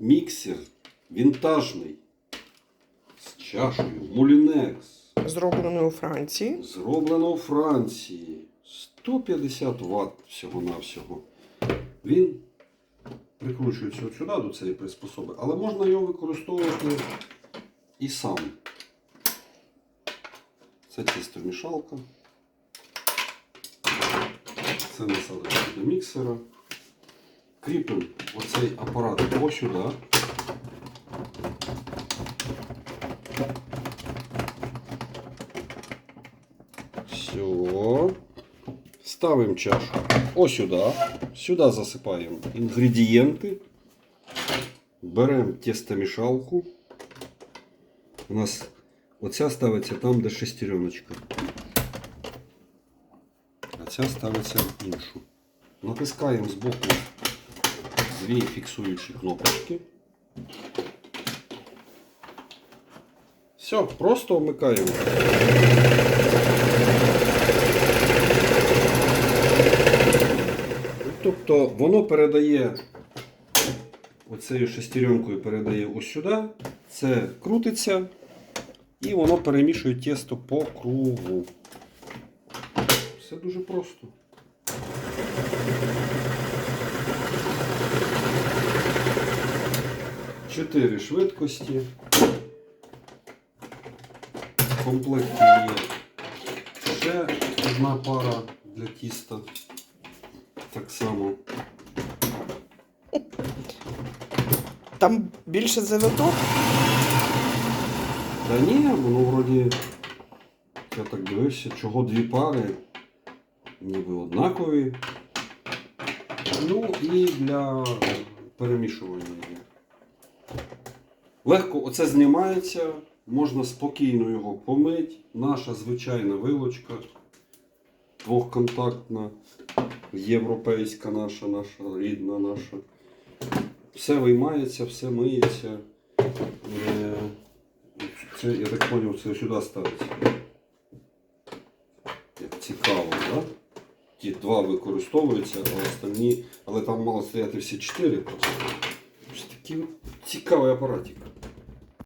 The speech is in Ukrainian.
міксер вінтажний з чашею Мулінекс. Зроблений у Франції. Зроблено у Франції. 150 Вт всього-навсього. Він прикручується от сюди до цієї приспособи, але можна його використовувати і сам. Це тістомішалка. Це насадочка для міксера. Кріпимо оцей апарат ось сюди. Все. Ставимо чашу ось сюди. Сюди засипаємо інгредієнти. Беремо тістомішалку. У нас оця ставиться там, де шестереночка. А ця ставиться в іншу. Натискаємо з боку дві фіксуючі кнопочки. Все, просто вмикаємо. Тобто воно передає оцею шестеренкою передає ось сюди, це крутиться і воно перемішує тісто по кругу. Все дуже просто. Чотири швидкості. В комплекті є ще одна пара для тіста. Так само. Там більше завиток. Та ні, воно вроді. Я так дивився, чого дві пари. Ніби однакові. Ну і для перемішування. є. Легко оце знімається, можна спокійно його помити. Наша звичайна вилочка. Двохконтактна, європейська наша, наша рідна наша. Все виймається, все миється. Е, Це, я так зрозумів, це сюди ставиться. Як цікаво, так? Да? Ті два використовуються, а остальні, але там мало стояти всі чотири. Ось от цікавий апаратик.